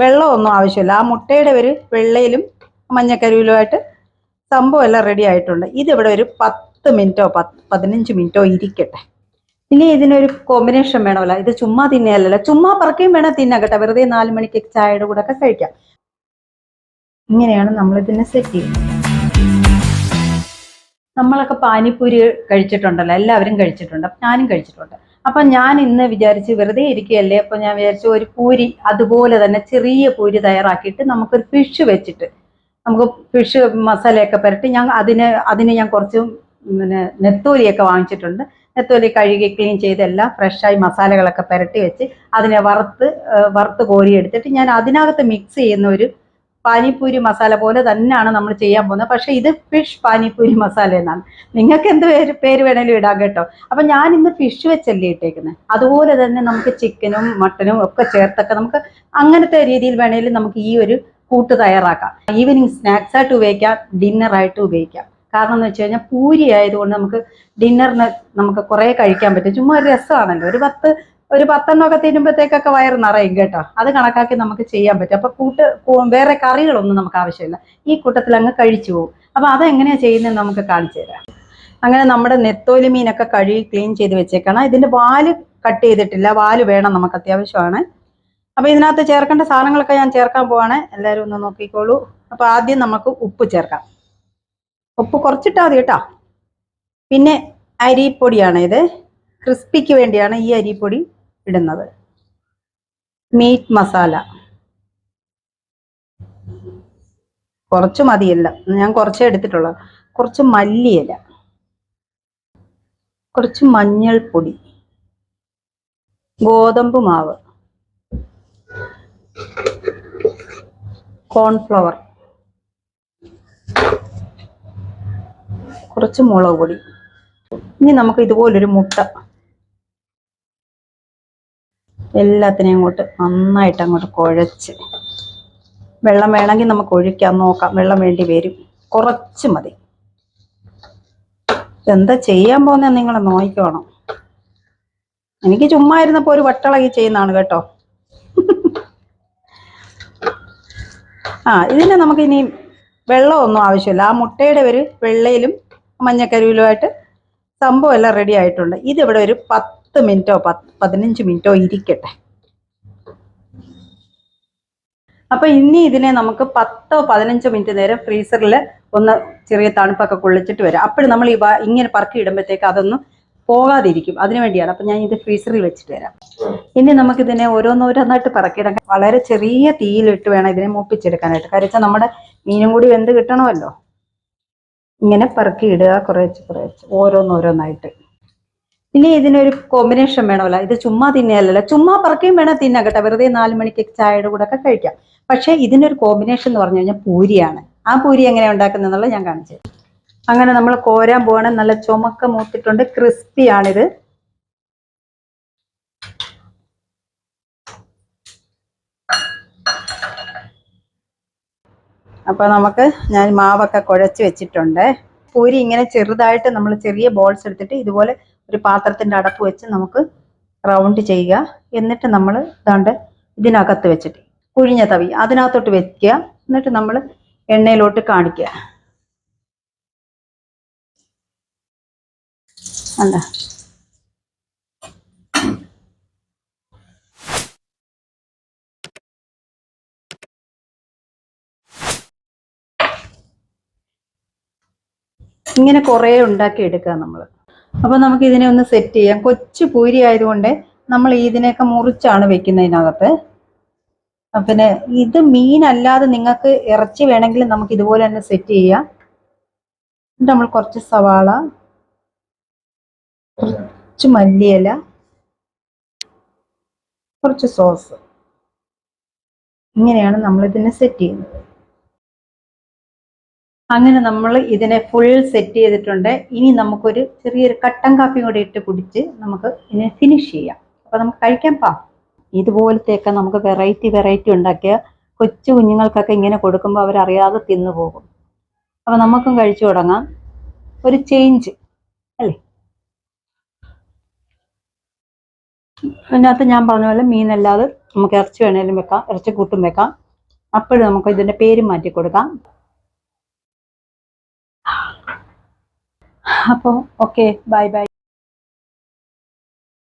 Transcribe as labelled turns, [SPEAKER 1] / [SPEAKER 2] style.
[SPEAKER 1] വെള്ളമൊന്നും ആവശ്യമില്ല. ആ മുട്ടയുടെ ഒരു വെള്ളയിലും മഞ്ഞക്കരുവിലുമായിട്ട് സംഭവം എല്ലാം റെഡി ആയിട്ടുണ്ട്. ഇതിവിടെ ഒരു പത്ത് മിനിറ്റോ പത്ത് പതിനഞ്ച് മിനിറ്റോ ഇരിക്കട്ടെ. ഇനി ഇതിനൊരു കോമ്പിനേഷൻ വേണമല്ല. ഇത് ചുമ്മാ തിന്നെയല്ലല്ലോ ചുമ്മാ പറക്കുകയും വേണം തിന്നാം കേട്ടോ. വെറുതെ നാല് മണിക്ക് ചായയുടെ കൂടെ ഒക്കെ കഴിക്കാം. ഇങ്ങനെയാണ് നമ്മൾ ഇതിനെ സെറ്റ് ചെയ്യുന്നത്. നമ്മളൊക്കെ പാനിപ്പൂരി കഴിച്ചിട്ടുണ്ടല്ലോ. എല്ലാവരും കഴിച്ചിട്ടുണ്ട്. ഞാനും കഴിച്ചിട്ടുണ്ട്. അപ്പൊ ഞാൻ ഇന്ന് വിചാരിച്ച് വെറുതെ ഇരിക്കുകയല്ലേ? അപ്പൊ ഞാൻ വിചാരിച്ചു ഒരു പൂരി അതുപോലെ തന്നെ ചെറിയ പൂരി തയ്യാറാക്കിയിട്ട് നമുക്കൊരു ഫിഷ് വെച്ചിട്ട് നമുക്ക് ഫിഷ് മസാലയൊക്കെ പുരട്ടി ഞാൻ അതിന് അതിന് ഞാൻ കുറച്ച് പിന്നെ നെത്തോലിയൊക്കെ വാങ്ങിച്ചിട്ടുണ്ട്. നെത്തോലി കഴുകി ക്ലീൻ ചെയ്ത് എല്ലാം ഫ്രഷായി മസാലകളൊക്കെ പുരട്ടി വെച്ച് അതിനെ വറുത്ത് വറുത്ത് കോരി എടുത്തിട്ട് ഞാൻ അതിനകത്ത് മിക്സ് ചെയ്യുന്ന ഒരു പാനിപ്പൂരി മസാല പോലെ തന്നെയാണ് നമ്മൾ ചെയ്യാൻ പോകുന്നത്. പക്ഷേ ഇത് ഫിഷ് പാനിപ്പൂരി മസാല എന്നാണ്. നിങ്ങൾക്ക് എന്ത് പേര് പേര് വേണേലും ഇടാം കേട്ടോ. അപ്പം ഞാൻ ഇന്ന് ഫിഷ് വെച്ചല്ലേ ഇട്ടേക്കുന്നത് അതുപോലെ തന്നെ നമുക്ക് ചിക്കനും മട്ടനും ഒക്കെ ചേർത്തൊക്കെ നമുക്ക് അങ്ങനത്തെ രീതിയിൽ വേണേലും നമുക്ക് ഈ ഒരു കൂട്ട് തയ്യാറാക്കാം. ഈവനിങ് സ്നാക്സ് ആയിട്ട് ഉപയോഗിക്കാം ഡിന്നറായിട്ട് ഉപയോഗിക്കാം. കാരണം എന്ന് വെച്ച് കഴിഞ്ഞാൽ പൂരി ആയതുകൊണ്ട് നമുക്ക് ഡിന്നറിന് നമുക്ക് കുറേ കഴിക്കാൻ പറ്റും. ചുമ്മാ ഒരു രസമാണല്ലോ. ഒരു പത്ത് ഒരു പത്തെണ്ണമൊക്കെ തിന്നുമ്പോഴത്തേക്കൊക്കെ വയറ് നിറയും കേട്ടോ. അത് കണക്കാക്കി നമുക്ക് ചെയ്യാൻ പറ്റും. അപ്പൊ കൂട്ട് വേറെ കറികളൊന്നും നമുക്ക് ആവശ്യമില്ല. ഈ കൂട്ടത്തിൽ അങ്ങ് കഴിച്ചു പോകും. അപ്പൊ അതെങ്ങനെയാ ചെയ്യുന്നത് നമുക്ക് കാണിച്ചു തരാം. അങ്ങനെ നമ്മുടെ നെത്തോലി മീനൊക്കെ കഴുകി ക്ലീൻ ചെയ്ത് വെച്ചേക്കണം. ഇതിന്റെ വാൽ കട്ട് ചെയ്തിട്ടില്ല. വാൽ വേണം നമുക്ക് അത്യാവശ്യമാണ്. അപ്പൊ ഇതിനകത്ത് ചേർക്കേണ്ട സാധനങ്ങളൊക്കെ ഞാൻ ചേർക്കാൻ പോവാണ്. എല്ലാവരും ഒന്ന് നോക്കിക്കോളൂ. അപ്പൊ ആദ്യം നമുക്ക് ഉപ്പ് ചേർക്കാം. ഉപ്പ് കുറച്ചിട്ടാൽ മതി കേട്ടോ. പിന്നെ അരിപ്പൊടിയാണ് ഇത്. ക്രിസ്പിക്ക് വേണ്ടിയാണ് ഈ അരിപ്പൊടി. ഇടുന്നത്. മീറ്റ് മസാല കുറച്ച് മതിയല്ല. ഞാൻ കുറച്ചേ എടുത്തിട്ടുള്ളൂ. കുറച്ച് മല്ലിയില. കുറച്ച് മഞ്ഞൾപ്പൊടി. ഗോതമ്പ് മാവ്. കോൺഫ്ലവർ. കുറച്ച് മുളക് പൊടി. ഇനി നമുക്ക് ഇതുപോലൊരു മുട്ട എല്ലാത്തിനെയും അങ്ങോട്ട് നന്നായിട്ട് അങ്ങോട്ട് കുഴച്ച്. വെള്ളം വേണമെങ്കിൽ നമുക്ക് ഒഴിക്കാൻ നോക്കാം. വെള്ളം വേണ്ടി വരും. കുറച്ച് മതി. എന്താ ചെയ്യാൻ പോകുന്നത് നിങ്ങൾ നോക്കിക്കോണം. എനിക്ക് ചുമ്മാ ഇരുന്നപ്പോ ഒരു വട്ടളകി ചെയ്യുന്നതാണ് കേട്ടോ. ആ ഇതിന് നമുക്ക് ഇനി വെള്ളമൊന്നും ആവശ്യമില്ല. ആ മുട്ടയുടെ ഒരു വെള്ളയിലും മഞ്ഞക്കരുവിലുമായിട്ട് സംഭവം എല്ലാം റെഡി ആയിട്ടുണ്ട്. ഇതിവിടെ ഒരു പത്ത് മിനിറ്റോ പത്ത് പതിനഞ്ച് മിനിറ്റോ ഇരിക്കട്ടെ. അപ്പൊ ഇനി ഇതിനെ നമുക്ക് പത്തോ പതിനഞ്ചോ മിനിറ്റ് നേരം ഫ്രീസറിൽ ഒന്ന് ചെറിയ തണുപ്പൊക്കെ കൊള്ളിച്ചിട്ട് വരാം. അപ്പോഴും നമ്മൾ ഈ ഇങ്ങനെ പറക്കി ഇടുമ്പോഴത്തേക്ക് അതൊന്നും പോകാതിരിക്കും. അതിനു വേണ്ടിയാണ് അപ്പൊ ഞാൻ ഇത് ഫ്രീസറിൽ വെച്ചിട്ട് വരാം. ഇനി നമുക്ക് ഇതിനെ ഓരോന്നോരോന്നായിട്ട് പറക്കിയിടാൻ വളരെ ചെറിയ തീയിലിട്ട് വേണം ഇതിനെ മൂപ്പിച്ചെടുക്കാനായിട്ട്. കാര്യം വെച്ചാൽ നമ്മുടെ മീനും കൂടി വെന്ത് കിട്ടണമല്ലോ. ഇങ്ങനെ പറക്കി ഇടുക കുറേച്ച് കുറേച്ച് ഓരോന്നോരോന്നായിട്ട്. ഇനി ഇതിനൊരു കോമ്പിനേഷൻ വേണമല്ലോ. ഇത് ചുമ്മാ തിന്നെയല്ലല്ലോ. ചുമ്മാ പറക്കുകയും വേണം തിന്നാം കേട്ടോ. വെറുതെ നാല് മണിക്ക് ചായയുടെ കൂടെ ഒക്കെ കഴിക്കാം. പക്ഷേ ഇതിനൊരു കോമ്പിനേഷൻ എന്ന് പറഞ്ഞു കഴിഞ്ഞാൽ പൂരിയാണ്. ആ പൂരി എങ്ങനെ ഉണ്ടാക്കുന്നതെന്നുള്ളത് ഞാൻ കാണിച്ചു. അങ്ങനെ നമ്മൾ കോരാൻ പോകണം നല്ല ചുമക്ക മൂത്തിട്ടുണ്ട്. ക്രിസ്പിയാണിത് അപ്പൊ നമുക്ക് ഞാൻ മാവൊക്കെ കുഴച്ച് വെച്ചിട്ടുണ്ട്. പൂരി ഇങ്ങനെ ചെറുതായിട്ട് നമ്മൾ ചെറിയ ബോൾസ് എടുത്തിട്ട് ഇതുപോലെ ഒരു പാത്രത്തിന്റെ അടപ്പ് വെച്ച് നമുക്ക് റൗണ്ട് ചെയ്യുക. എന്നിട്ട് നമ്മൾ ഇതാണ്ട് ഇതിനകത്ത് വെച്ചിട്ട് കുഴിഞ്ഞ തവി അതിനകത്തോട്ട് വെക്കുക. എന്നിട്ട് നമ്മൾ എണ്ണയിലോട്ട് കാണിക്കുക. അല്ല ഇങ്ങനെ കുറേ ഉണ്ടാക്കി എടുക്കുക നമ്മൾ. അപ്പൊ നമുക്ക് ഇതിനെ ഒന്ന് സെറ്റ് ചെയ്യാം. കൊച്ചു പൂരി ആയതുകൊണ്ട് നമ്മൾ ഇതിനെയൊക്കെ മുറിച്ചാണ് വെക്കുന്നതിനകത്ത് പിന്നെ ഇത് മീൻ അല്ലാതെ നിങ്ങൾക്ക് ഇറച്ചി വേണമെങ്കിൽ നമുക്ക് ഇതുപോലെ തന്നെ സെറ്റ് ചെയ്യാം. എന്നിട്ട് നമ്മൾ കുറച്ച് സവാള കുറച്ച് മല്ലിയില കുറച്ച് സോസ് ഇങ്ങനെയാണ് നമ്മൾ ഇതിനെ സെറ്റ് ചെയ്യുന്നത്. അങ്ങനെ നമ്മൾ ഇതിനെ ഫുൾ സെറ്റ് ചെയ്തിട്ടുണ്ട്. ഇനി നമുക്കൊരു ചെറിയൊരു കട്ടൻ കാപ്പിയും കൂടി ഇട്ട് കുടിച്ച് നമുക്ക് ഇതിനെ ഫിനിഷ് ചെയ്യാം. അപ്പൊ നമുക്ക് കഴിക്കാൻ പാ. ഇതുപോലത്തെയൊക്കെ നമുക്ക് വെറൈറ്റി വെറൈറ്റി ഉണ്ടാക്കിയ കൊച്ചു കുഞ്ഞുങ്ങൾക്കൊക്കെ ഇങ്ങനെ കൊടുക്കുമ്പോൾ അവരറിയാതെ തിന്നു പോകും. അപ്പൊ നമുക്കും കഴിച്ചു തുടങ്ങാം. ഒരു ചേഞ്ച് അല്ലേ? അതിനകത്ത് ഞാൻ പറഞ്ഞ പോലെ മീനല്ലാതെ നമുക്ക് ഇറച്ചി വേണേലും വെക്കാം ഇറച്ചി കൂട്ടും വെക്കാം. അപ്പോഴും നമുക്ക് ഇതിന്റെ പേര് മാറ്റി കൊടുക്കാം അപ്പോൾ ഓക്കെ ബൈ ബൈ